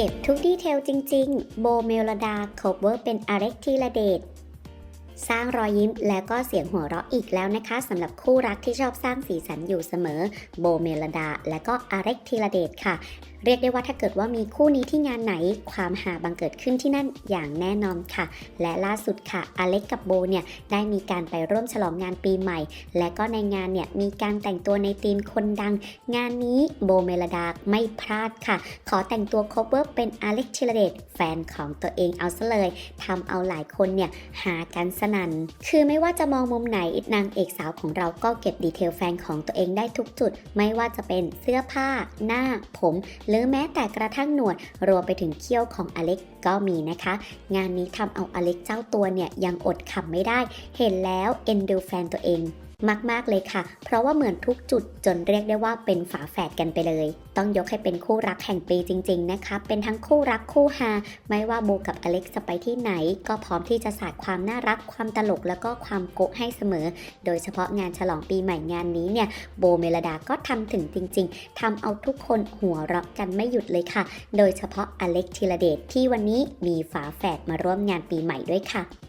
เก็บทุกดีเทลจริง ๆ โบเมลดาคบเวอร์เป็นอาเร็กทีละเดช สร้างรอยยิ้มและก็เสียงหัวเราะอีกแล้วนะคะสำหรับคู่รักที่ชอบสร้างสีสันอยู่เสมอ โบเมลดา และก็อาเร็กทีละเดชค่ะ เรียกได้ว่าถ้าเกิดว่ามีคู่นี้ที่งานไหน ความหาบังเกิดขึ้นที่นั่นอย่างแน่นอนค่ะ และล่าสุดค่ะอเล็กกับโบเนี่ยได้มีการไปร่วมฉลองงานปีใหม่ และก็ในงานเนี่ยมีการแต่งตัวในธีมคนดัง งานนี้โบเมลดาไม่พลาดค่ะ ขอแต่งตัวคบเวอร์เป็นอเล็กชิลเดตแฟนของตัวเองเอาซะเลยทำเอาหลายคนเนี่ยหากันสนัน คือไม่ว่าจะมองมุมไหนนางเอกสาวของเราก็เก็บดีเทลแฟนของตัวเองได้ทุกจุด ไม่ว่าจะเป็นเสื้อผ้า หน้า ผม หรือแม้แต่กระทั่งหนวด รวมไปถึงเขี้ยวของอเล็กก็มีนะคะ งานนี้ทำเอาอเล็กเจ้าตัวเนี่ยยังอดขำไม่ได้ เห็นแล้วเอ็นดูแฟนตัวเอง มาก ๆ เลยค่ะ เพราะว่าเหมือนทุกจุดจนเรียกได้ว่าเป็นฝาแฝดกันไปเลย ต้องยกให้เป็นคู่รักแห่งปีจริง ๆ นะคะ เป็นทั้งคู่รักคู่ฮา ไม่ว่าโบกับอเล็กจะไปที่ไหน ก็พร้อมที่จะสาดความน่ารัก ความตลก แล้วก็ความโกะให้เสมอ โดยเฉพาะงานฉลองปีใหม่งานนี้เนี่ย โบเมลดาก็ทำถึงจริง ๆทำเอาทุกคนหัวเราะกันไม่หยุดเลยค่ะ โดยเฉพาะอเล็กธีรเดชที่วันนี้มีฝาแฝดมาร่วมงานปีใหม่ด้วยค่ะ